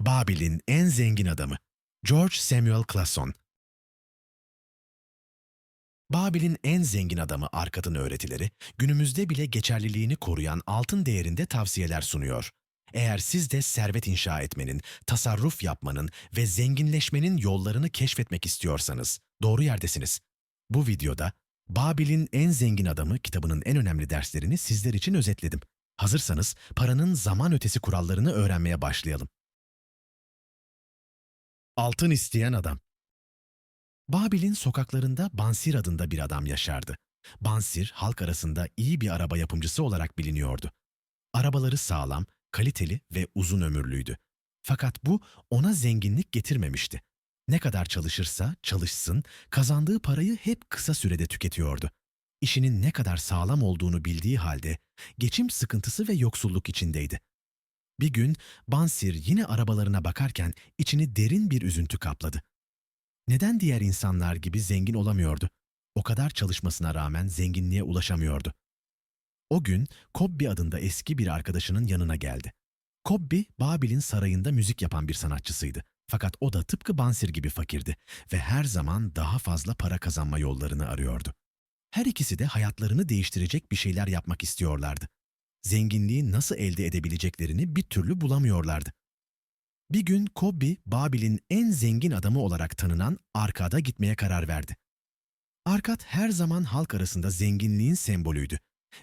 Babil'in en zengin adamı George Samuel Clason Babil'in en zengin adamı Arkad'ın öğretileri, günümüzde bile geçerliliğini koruyan altın değerinde tavsiyeler sunuyor. Eğer siz de servet inşa etmenin, tasarruf yapmanın ve zenginleşmenin yollarını keşfetmek istiyorsanız doğru yerdesiniz. Bu videoda Babil'in en zengin adamı kitabının en önemli derslerini sizler için özetledim. Hazırsanız paranın zaman ötesi kurallarını öğrenmeye başlayalım. Altın isteyen adam. Babil'in sokaklarında Bansir adında bir adam yaşardı. Bansir halk arasında iyi bir araba yapımcısı olarak biliniyordu. Arabaları sağlam, kaliteli ve uzun ömürlüydü. Fakat bu ona zenginlik getirmemişti. Ne kadar çalışırsa çalışsın, kazandığı parayı hep kısa sürede tüketiyordu. İşinin ne kadar sağlam olduğunu bildiği halde geçim sıkıntısı ve yoksulluk içindeydi. Bir gün Bansir yine arabalarına bakarken içini derin bir üzüntü kapladı. Neden diğer insanlar gibi zengin olamıyordu? O kadar çalışmasına rağmen zenginliğe ulaşamıyordu. O gün Kobbi adında eski bir arkadaşının yanına geldi. Kobbi, Babil'in sarayında müzik yapan bir sanatçısıydı. Fakat o da tıpkı Bansir gibi fakirdi ve her zaman daha fazla para kazanma yollarını arıyordu. Her ikisi de hayatlarını değiştirecek bir şeyler yapmak istiyorlardı. Zenginliği nasıl elde edebileceklerini bir türlü bulamıyorlardı. Bir gün Kobbi, Babil'in en zengin adamı olarak tanınan Arkad'a gitmeye karar verdi. Arkad her zaman halk arasında zenginliğin sembolüydü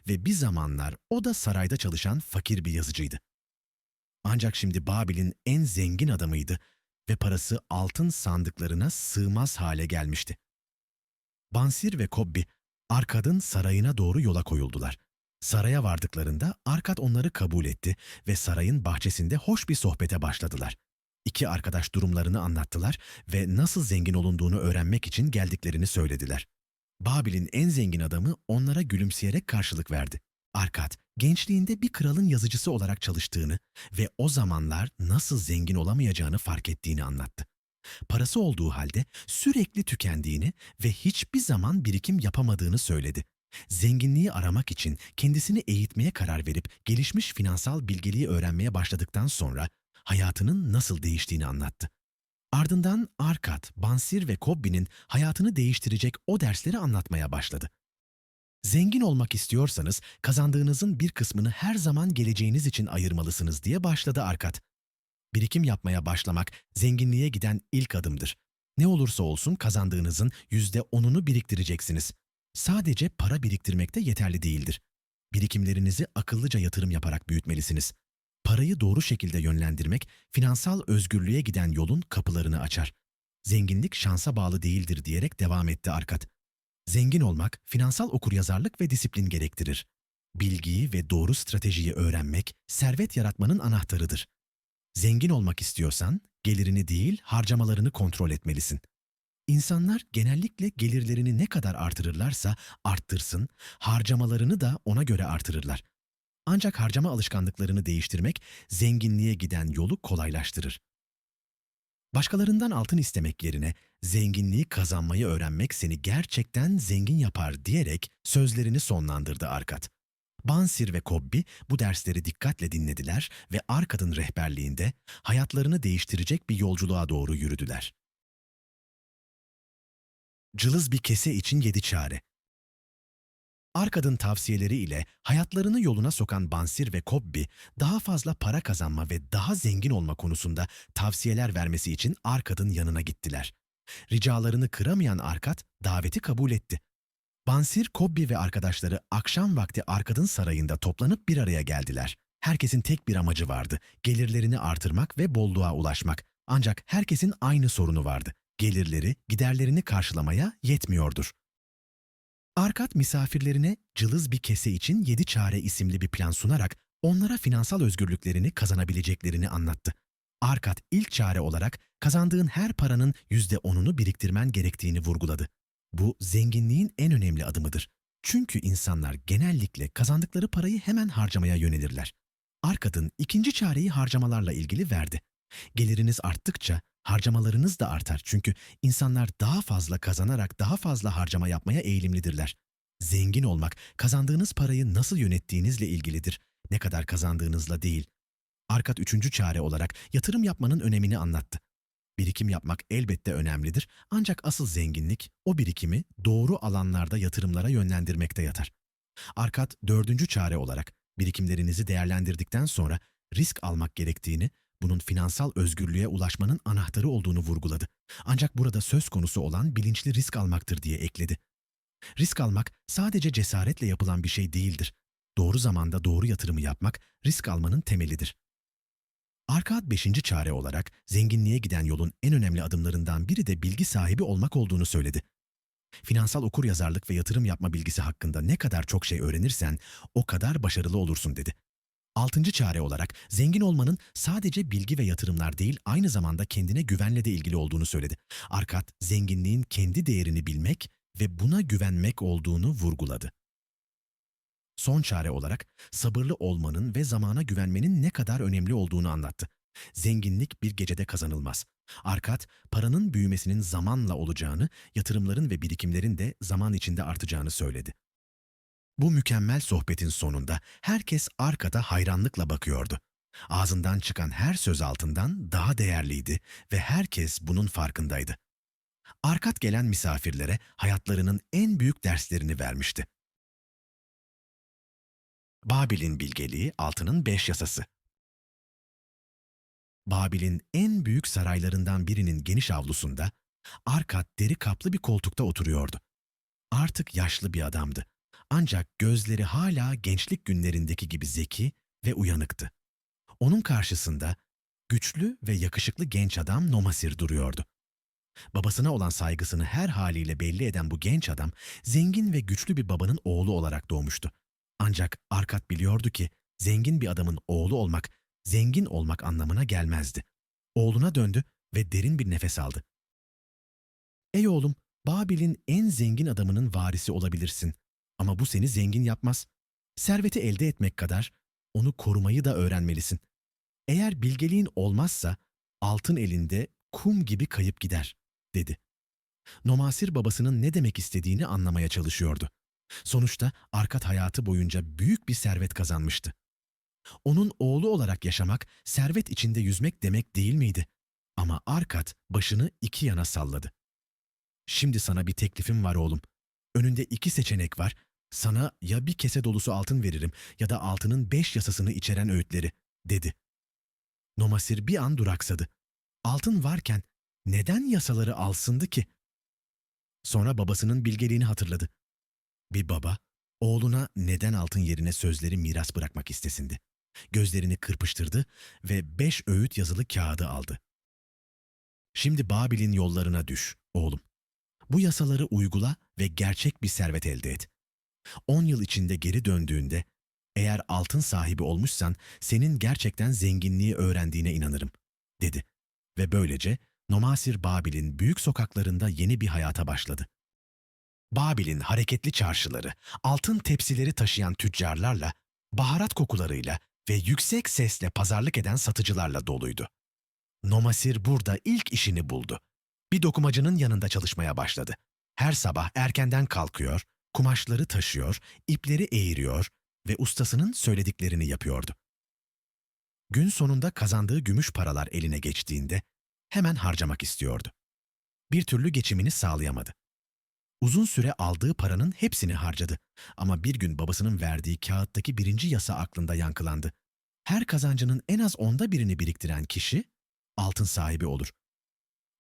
ve bir zamanlar o da sarayda çalışan fakir bir yazıcıydı. Ancak şimdi Babil'in en zengin adamıydı ve parası altın sandıklarına sığmaz hale gelmişti. Bansir ve Kobbi, Arkad'ın sarayına doğru yola koyuldular. Saraya vardıklarında Arkad onları kabul etti ve sarayın bahçesinde hoş bir sohbete başladılar. İki arkadaş durumlarını anlattılar ve nasıl zengin olunduğunu öğrenmek için geldiklerini söylediler. Babil'in en zengin adamı onlara gülümseyerek karşılık verdi. Arkad, gençliğinde bir kralın yazıcısı olarak çalıştığını ve o zamanlar nasıl zengin olamayacağını fark ettiğini anlattı. Parası olduğu halde sürekli tükendiğini ve hiçbir zaman birikim yapamadığını söyledi. Zenginliği aramak için kendisini eğitmeye karar verip gelişmiş finansal bilgeliği öğrenmeye başladıktan sonra hayatının nasıl değiştiğini anlattı. Ardından Arkat, Bansir ve Kobbi'nin hayatını değiştirecek o dersleri anlatmaya başladı. Zengin olmak istiyorsanız kazandığınızın bir kısmını her zaman geleceğiniz için ayırmalısınız diye başladı Arkat. Birikim yapmaya başlamak zenginliğe giden ilk adımdır. Ne olursa olsun kazandığınızın yüzde onunu biriktireceksiniz. Sadece para biriktirmekte yeterli değildir. Birikimlerinizi akıllıca yatırım yaparak büyütmelisiniz. Parayı doğru şekilde yönlendirmek, finansal özgürlüğe giden yolun kapılarını açar. Zenginlik şansa bağlı değildir diyerek devam etti Arkat. Zengin olmak, finansal okuryazarlık ve disiplin gerektirir. Bilgiyi ve doğru stratejiyi öğrenmek, servet yaratmanın anahtarıdır. Zengin olmak istiyorsan, gelirini değil, harcamalarını kontrol etmelisin. İnsanlar genellikle gelirlerini ne kadar artırırlarsa arttırsın, harcamalarını da ona göre artırırlar. Ancak harcama alışkanlıklarını değiştirmek zenginliğe giden yolu kolaylaştırır. Başkalarından altın istemek yerine zenginliği kazanmayı öğrenmek seni gerçekten zengin yapar diyerek sözlerini sonlandırdı Arkat. Bansir ve Kobbi bu dersleri dikkatle dinlediler ve Arkad'ın rehberliğinde hayatlarını değiştirecek bir yolculuğa doğru yürüdüler. Cılız bir kese için yedi çare. Arkad'ın tavsiyeleri ile hayatlarını yoluna sokan Bansir ve Kobbi, daha fazla para kazanma ve daha zengin olma konusunda tavsiyeler vermesi için Arkad'ın yanına gittiler. Ricalarını kıramayan Arkad, daveti kabul etti. Bansir, Kobbi ve arkadaşları akşam vakti Arkad'ın sarayında toplanıp bir araya geldiler. Herkesin tek bir amacı vardı, gelirlerini artırmak ve bolluğa ulaşmak. Ancak herkesin aynı sorunu vardı. Gelirleri, giderlerini karşılamaya yetmiyordur. Arkat misafirlerine cılız bir kese için yedi çare isimli bir plan sunarak onlara finansal özgürlüklerini kazanabileceklerini anlattı. Arkat ilk çare olarak kazandığın her paranın yüzde onunu biriktirmen gerektiğini vurguladı. Bu zenginliğin en önemli adımıdır. Çünkü insanlar genellikle kazandıkları parayı hemen harcamaya yönelirler. Arkad'ın ikinci çareyi harcamalarla ilgili verdi. Geliriniz arttıkça harcamalarınız da artar çünkü insanlar daha fazla kazanarak daha fazla harcama yapmaya eğilimlidirler. Zengin olmak, kazandığınız parayı nasıl yönettiğinizle ilgilidir, ne kadar kazandığınızla değil. Arkat üçüncü çare olarak yatırım yapmanın önemini anlattı. Birikim yapmak elbette önemlidir ancak asıl zenginlik o birikimi doğru alanlarda yatırımlara yönlendirmekte yatar. Arkat dördüncü çare olarak birikimlerinizi değerlendirdikten sonra risk almak gerektiğini, bunun finansal özgürlüğe ulaşmanın anahtarı olduğunu vurguladı. Ancak burada söz konusu olan bilinçli risk almaktır diye ekledi. Risk almak sadece cesaretle yapılan bir şey değildir. Doğru zamanda doğru yatırımı yapmak risk almanın temelidir. Arkat beşinci çare olarak zenginliğe giden yolun en önemli adımlarından biri de bilgi sahibi olmak olduğunu söyledi. Finansal okuryazarlık ve yatırım yapma bilgisi hakkında ne kadar çok şey öğrenirsen o kadar başarılı olursun dedi. Altıncı çare olarak zengin olmanın sadece bilgi ve yatırımlar değil aynı zamanda kendine güvenle de ilgili olduğunu söyledi. Arkat zenginliğin kendi değerini bilmek ve buna güvenmek olduğunu vurguladı. Son çare olarak sabırlı olmanın ve zamana güvenmenin ne kadar önemli olduğunu anlattı. Zenginlik bir gecede kazanılmaz. Arkat, paranın büyümesinin zamanla olacağını, yatırımların ve birikimlerin de zaman içinde artacağını söyledi. Bu mükemmel sohbetin sonunda herkes Arkat'a hayranlıkla bakıyordu. Ağzından çıkan her söz altından daha değerliydi ve herkes bunun farkındaydı. Arkat gelen misafirlere hayatlarının en büyük derslerini vermişti. Babil'in bilgeliği altının beş yasası. Babil'in en büyük saraylarından birinin geniş avlusunda Arkat deri kaplı bir koltukta oturuyordu. Artık yaşlı bir adamdı. Ancak gözleri hala gençlik günlerindeki gibi zeki ve uyanıktı. Onun karşısında güçlü ve yakışıklı genç adam Nomasir duruyordu. Babasına olan saygısını her haliyle belli eden bu genç adam, zengin ve güçlü bir babanın oğlu olarak doğmuştu. Ancak Arkat biliyordu ki, zengin bir adamın oğlu olmak, zengin olmak anlamına gelmezdi. Oğluna döndü ve derin bir nefes aldı. Ey oğlum, Babil'in en zengin adamının varisi olabilirsin. Ama bu seni zengin yapmaz. Serveti elde etmek kadar onu korumayı da öğrenmelisin. Eğer bilgeliğin olmazsa altın elinde kum gibi kayıp gider, dedi. Nomasir babasının ne demek istediğini anlamaya çalışıyordu. Sonuçta Arkat hayatı boyunca büyük bir servet kazanmıştı. Onun oğlu olarak yaşamak, servet içinde yüzmek demek değil miydi? Ama Arkat başını iki yana salladı. Şimdi sana bir teklifim var oğlum. Önünde iki seçenek var. Sana ya bir kese dolusu altın veririm ya da altının beş yasasını içeren öğütleri, dedi. Nomasir bir an duraksadı. Altın varken neden yasaları alsındı ki? Sonra babasının bilgeliğini hatırladı. Bir baba, oğluna neden altın yerine sözleri miras bırakmak istesindi. Gözlerini kırpıştırdı ve beş öğüt yazılı kağıdı aldı. Şimdi Babil'in yollarına düş, oğlum. Bu yasaları uygula ve gerçek bir servet elde et. On yıl içinde geri döndüğünde, eğer altın sahibi olmuşsan senin gerçekten zenginliği öğrendiğine inanırım, dedi. Ve böylece Nomasir Babil'in büyük sokaklarında yeni bir hayata başladı. Babil'in hareketli çarşıları, altın tepsileri taşıyan tüccarlarla, baharat kokularıyla ve yüksek sesle pazarlık eden satıcılarla doluydu. Nomasir burada ilk işini buldu. Bir dokumacının yanında çalışmaya başladı. Her sabah erkenden kalkıyor, kumaşları taşıyor, ipleri eğiriyor ve ustasının söylediklerini yapıyordu. Gün sonunda kazandığı gümüş paralar eline geçtiğinde hemen harcamak istiyordu. Bir türlü geçimini sağlayamadı. Uzun süre aldığı paranın hepsini harcadı. Ama bir gün babasının verdiği kağıttaki birinci yasa aklında yankılandı. Her kazancının en az onda birini biriktiren kişi altın sahibi olur.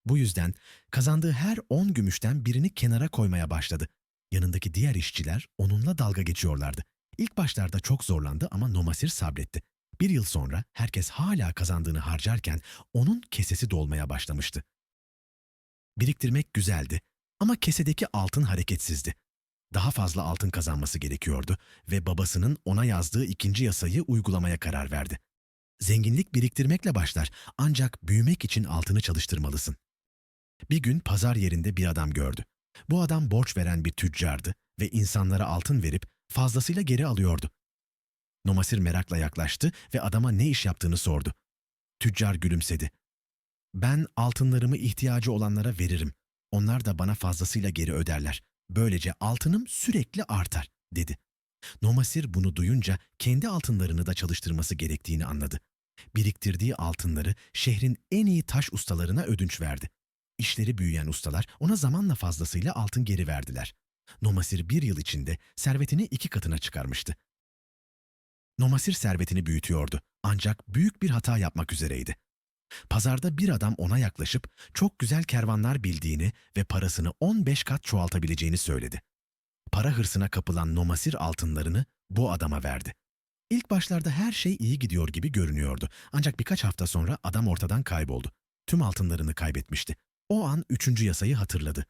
Bu yüzden kazandığı her on gümüşten birini kenara koymaya başladı. Yanındaki diğer işçiler onunla dalga geçiyorlardı. İlk başlarda çok zorlandı ama Nomasir sabretti. Bir yıl sonra herkes hala kazandığını harcarken onun kesesi dolmaya başlamıştı. Biriktirmek güzeldi ama kesedeki altın hareketsizdi. Daha fazla altın kazanması gerekiyordu ve babasının ona yazdığı ikinci yasayı uygulamaya karar verdi. Zenginlik biriktirmekle başlar ancak büyümek için altını çalıştırmalısın. Bir gün pazar yerinde bir adam gördü. Bu adam borç veren bir tüccardı ve insanlara altın verip fazlasıyla geri alıyordu. Nomasir merakla yaklaştı ve adama ne iş yaptığını sordu. Tüccar gülümsedi. Ben altınlarımı ihtiyacı olanlara veririm. Onlar da bana fazlasıyla geri öderler. Böylece altınım sürekli artar, dedi. Nomasir bunu duyunca kendi altınlarını da çalıştırması gerektiğini anladı. Biriktirdiği altınları şehrin en iyi taş ustalarına ödünç verdi. İşleri büyüyen ustalar ona zamanla fazlasıyla altın geri verdiler. Nomasir bir yıl içinde servetini iki katına çıkarmıştı. Nomasir servetini büyütüyordu ancak büyük bir hata yapmak üzereydi. Pazarda bir adam ona yaklaşıp çok güzel kervanlar bildiğini ve parasını 15 kat çoğaltabileceğini söyledi. Para hırsına kapılan Nomasir altınlarını bu adama verdi. İlk başlarda her şey iyi gidiyor gibi görünüyordu. Ancak birkaç hafta sonra adam ortadan kayboldu. Tüm altınlarını kaybetmişti. O an üçüncü yasayı hatırladı.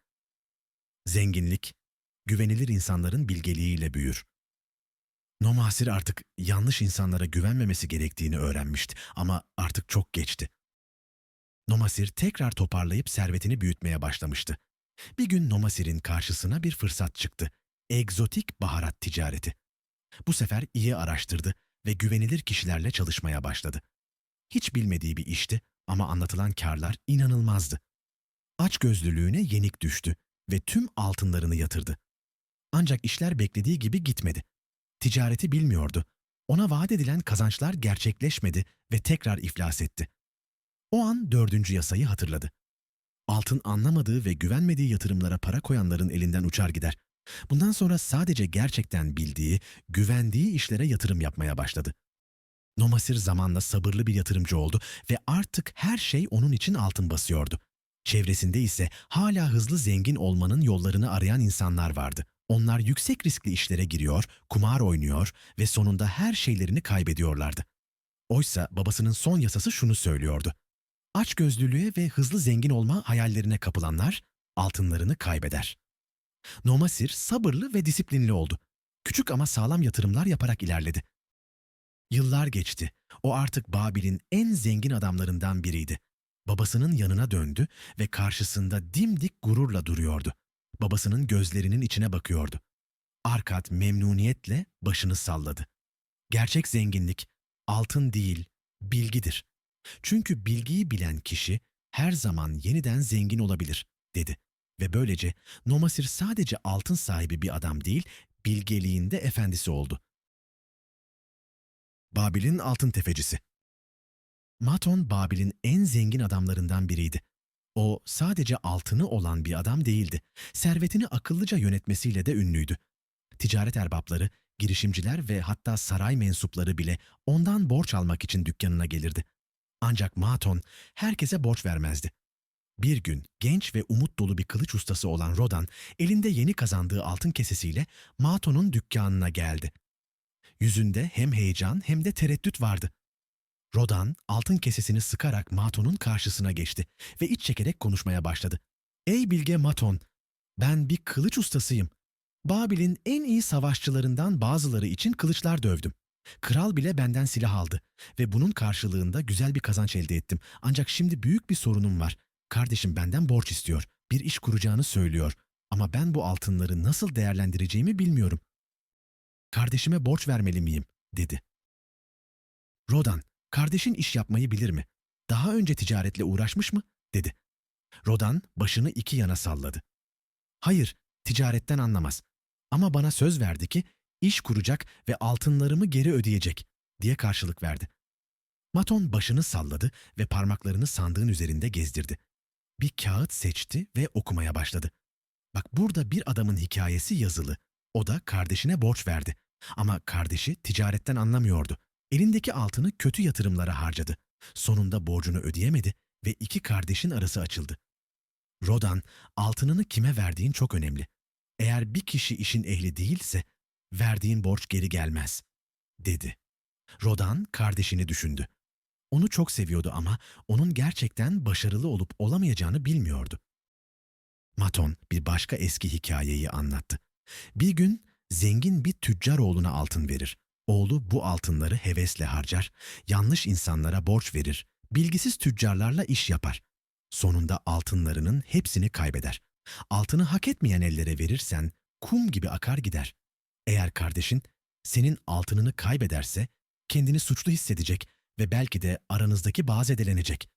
Zenginlik, güvenilir insanların bilgeliğiyle büyür. Nomasir artık yanlış insanlara güvenmemesi gerektiğini öğrenmişti ama artık çok geçti. Nomasir tekrar toparlayıp servetini büyütmeye başlamıştı. Bir gün Nomasir'in karşısına bir fırsat çıktı. Egzotik baharat ticareti. Bu sefer iyi araştırdı ve güvenilir kişilerle çalışmaya başladı. Hiç bilmediği bir işti ama anlatılan karlar inanılmazdı. Açgözlülüğüne yenik düştü ve tüm altınlarını yatırdı. Ancak işler beklediği gibi gitmedi. Ticareti bilmiyordu. Ona vaat edilen kazançlar gerçekleşmedi ve tekrar iflas etti. O an dördüncü yasayı hatırladı. Altın anlamadığı ve güvenmediği yatırımlara para koyanların elinden uçar gider. Bundan sonra sadece gerçekten bildiği, güvendiği işlere yatırım yapmaya başladı. Nomasir zamanla sabırlı bir yatırımcı oldu ve artık her şey onun için altın basıyordu. Çevresinde ise hala hızlı zengin olmanın yollarını arayan insanlar vardı. Onlar yüksek riskli işlere giriyor, kumar oynuyor ve sonunda her şeylerini kaybediyorlardı. Oysa babasının son yasası şunu söylüyordu. Açgözlülüğe ve hızlı zengin olma hayallerine kapılanlar altınlarını kaybeder. Nomasir sabırlı ve disiplinli oldu. Küçük ama sağlam yatırımlar yaparak ilerledi. Yıllar geçti. O artık Babil'in en zengin adamlarından biriydi. Babasının yanına döndü ve karşısında dimdik gururla duruyordu. Babasının gözlerinin içine bakıyordu. Arkat memnuniyetle başını salladı. Gerçek zenginlik altın değil, bilgidir. Çünkü bilgiyi bilen kişi her zaman yeniden zengin olabilir, dedi. Ve böylece Nomasir sadece altın sahibi bir adam değil, bilgeliğinde efendisi oldu. Babil'in altın tefecisi Maton Babil'in en zengin adamlarından biriydi. O sadece altını olan bir adam değildi. Servetini akıllıca yönetmesiyle de ünlüydü. Ticaret erbapları, girişimciler ve hatta saray mensupları bile ondan borç almak için dükkanına gelirdi. Ancak Maton herkese borç vermezdi. Bir gün genç ve umut dolu bir kılıç ustası olan Rodan elinde yeni kazandığı altın kesesiyle Maton'un dükkanına geldi. Yüzünde hem heyecan hem de tereddüt vardı. Rodan altın kesesini sıkarak Maton'un karşısına geçti ve iç çekerek konuşmaya başladı. Ey bilge Maton, ben bir kılıç ustasıyım. Babil'in en iyi savaşçılarından bazıları için kılıçlar dövdüm. Kral bile benden silah aldı ve bunun karşılığında güzel bir kazanç elde ettim. Ancak şimdi büyük bir sorunum var. Kardeşim benden borç istiyor. Bir iş kuracağını söylüyor. Ama ben bu altınları nasıl değerlendireceğimi bilmiyorum. Kardeşime borç vermeli miyim? dedi. Rodan, kardeşin iş yapmayı bilir mi? Daha önce ticaretle uğraşmış mı? dedi. Rodan başını iki yana salladı. Hayır, ticaretten anlamaz. Ama bana söz verdi ki iş kuracak ve altınlarımı geri ödeyecek diye karşılık verdi. Maton başını salladı ve parmaklarını sandığın üzerinde gezdirdi. Bir kağıt seçti ve okumaya başladı. Bak burada bir adamın hikayesi yazılı. O da kardeşine borç verdi. Ama kardeşi ticaretten anlamıyordu. Elindeki altını kötü yatırımlara harcadı. Sonunda borcunu ödeyemedi ve iki kardeşin arası açıldı. Rodan, altınını kime verdiğin çok önemli. Eğer bir kişi işin ehli değilse, verdiğin borç geri gelmez, dedi. Rodan kardeşini düşündü. Onu çok seviyordu ama onun gerçekten başarılı olup olamayacağını bilmiyordu. Maton bir başka eski hikayeyi anlattı. Bir gün zengin bir tüccar oğluna altın verir. Oğlu bu altınları hevesle harcar, yanlış insanlara borç verir, bilgisiz tüccarlarla iş yapar. Sonunda altınlarının hepsini kaybeder. Altını hak etmeyen ellere verirsen kum gibi akar gider. Eğer kardeşin senin altınını kaybederse kendini suçlu hissedecek ve belki de aranızdaki bağ zedelenecek,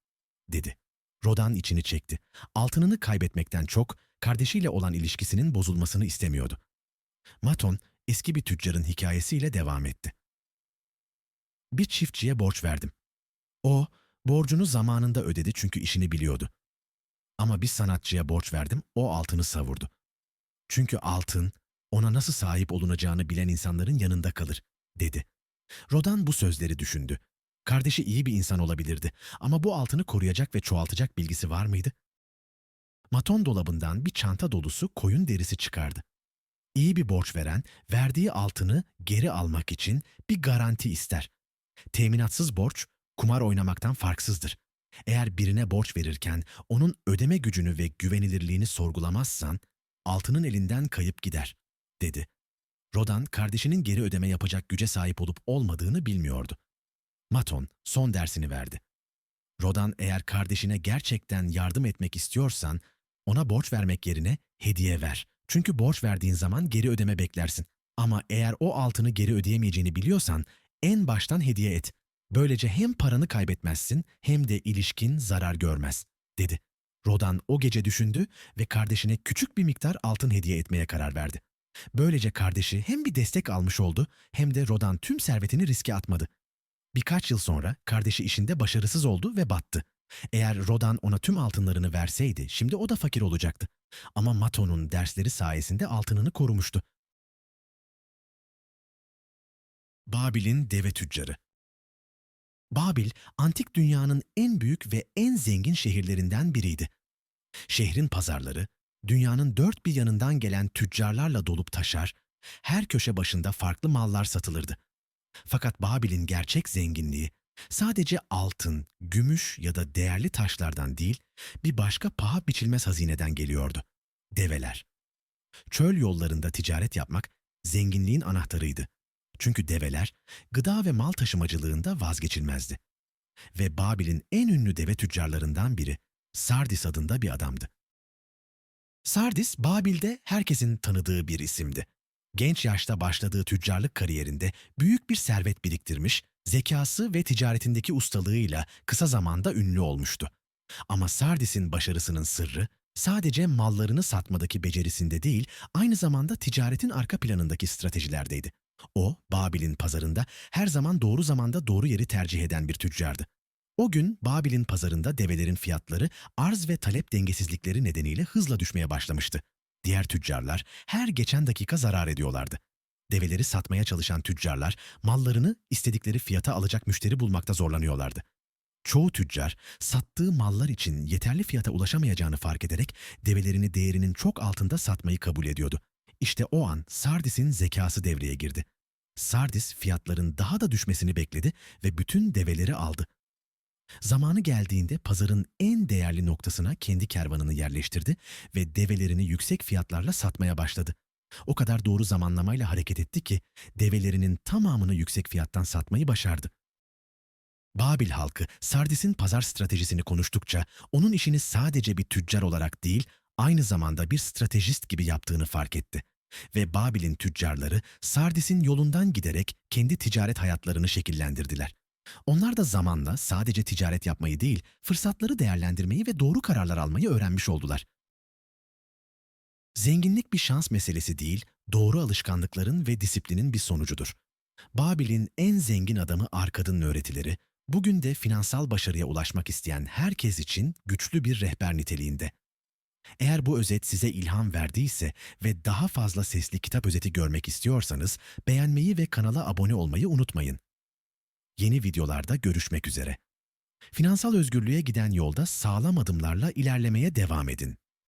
dedi. Rodan içini çekti. Altınını kaybetmekten çok kardeşiyle olan ilişkisinin bozulmasını istemiyordu. Maton eski bir tüccarın hikayesiyle devam etti. Bir çiftçiye borç verdim. O, borcunu zamanında ödedi çünkü işini biliyordu. Ama bir sanatçıya borç verdim, o altını savurdu. Çünkü altın, ona nasıl sahip olunacağını bilen insanların yanında kalır, dedi. Rodan bu sözleri düşündü. Kardeşi iyi bir insan olabilirdi ama bu altını koruyacak ve çoğaltacak bilgisi var mıydı? Maton dolabından bir çanta dolusu koyun derisi çıkardı. İyi bir borç veren, verdiği altını geri almak için bir garanti ister. Teminatsız borç, kumar oynamaktan farksızdır. Eğer birine borç verirken onun ödeme gücünü ve güvenilirliğini sorgulamazsan, altının elinden kayıp gider, dedi. Rodan, kardeşinin geri ödeme yapacak güce sahip olup olmadığını bilmiyordu. Maton son dersini verdi. Rodan eğer kardeşine gerçekten yardım etmek istiyorsan, ona borç vermek yerine hediye ver. Çünkü borç verdiğin zaman geri ödeme beklersin. Ama eğer o altını geri ödeyemeyeceğini biliyorsan, en baştan hediye et. Böylece hem paranı kaybetmezsin hem de ilişkin zarar görmez, dedi. Rodan o gece düşündü ve kardeşine küçük bir miktar altın hediye etmeye karar verdi. Böylece kardeşi hem bir destek almış oldu hem de Rodan tüm servetini riske atmadı. Birkaç yıl sonra kardeşi işinde başarısız oldu ve battı. Eğer Rodan ona tüm altınlarını verseydi şimdi o da fakir olacaktı. Ama Maton'un dersleri sayesinde altınını korumuştu. Babil'in deve tüccarı Babil, antik dünyanın en büyük ve en zengin şehirlerinden biriydi. Şehrin pazarları, dünyanın dört bir yanından gelen tüccarlarla dolup taşar, her köşe başında farklı mallar satılırdı. Fakat Babil'in gerçek zenginliği sadece altın, gümüş ya da değerli taşlardan değil, bir başka paha biçilmez hazineden geliyordu. Develer. Çöl yollarında ticaret yapmak zenginliğin anahtarıydı. Çünkü develer gıda ve mal taşımacılığında vazgeçilmezdi. Ve Babil'in en ünlü deve tüccarlarından biri Sardis adında bir adamdı. Sardis, Babil'de herkesin tanıdığı bir isimdi. Genç yaşta başladığı tüccarlık kariyerinde büyük bir servet biriktirmiş, zekası ve ticaretindeki ustalığıyla kısa zamanda ünlü olmuştu. Ama Sardis'in başarısının sırrı sadece mallarını satmadaki becerisinde değil, aynı zamanda ticaretin arka planındaki stratejilerdeydi. O, Babil'in pazarında her zaman doğru zamanda doğru yeri tercih eden bir tüccardı. O gün Babil'in pazarında develerin fiyatları arz ve talep dengesizlikleri nedeniyle hızla düşmeye başlamıştı. Diğer tüccarlar her geçen dakika zarar ediyorlardı. Develeri satmaya çalışan tüccarlar mallarını istedikleri fiyata alacak müşteri bulmakta zorlanıyorlardı. Çoğu tüccar sattığı mallar için yeterli fiyata ulaşamayacağını fark ederek develerini değerinin çok altında satmayı kabul ediyordu. İşte o an Sardis'in zekası devreye girdi. Sardis fiyatların daha da düşmesini bekledi ve bütün develeri aldı. Zamanı geldiğinde pazarın en değerli noktasına kendi kervanını yerleştirdi ve develerini yüksek fiyatlarla satmaya başladı. O kadar doğru zamanlamayla hareket etti ki develerinin tamamını yüksek fiyattan satmayı başardı. Babil halkı Sardis'in pazar stratejisini konuştukça onun işini sadece bir tüccar olarak değil, aynı zamanda bir stratejist gibi yaptığını fark etti. Ve Babil'in tüccarları Sardis'in yolundan giderek kendi ticaret hayatlarını şekillendirdiler. Onlar da zamanla sadece ticaret yapmayı değil, fırsatları değerlendirmeyi ve doğru kararlar almayı öğrenmiş oldular. Zenginlik bir şans meselesi değil, doğru alışkanlıkların ve disiplinin bir sonucudur. Babil'in en zengin adamı Arkad'ın öğretileri, bugün de finansal başarıya ulaşmak isteyen herkes için güçlü bir rehber niteliğinde. Eğer bu özet size ilham verdiyse ve daha fazla sesli kitap özeti görmek istiyorsanız beğenmeyi ve kanala abone olmayı unutmayın. Yeni videolarda görüşmek üzere. Finansal özgürlüğe giden yolda sağlam adımlarla ilerlemeye devam edin.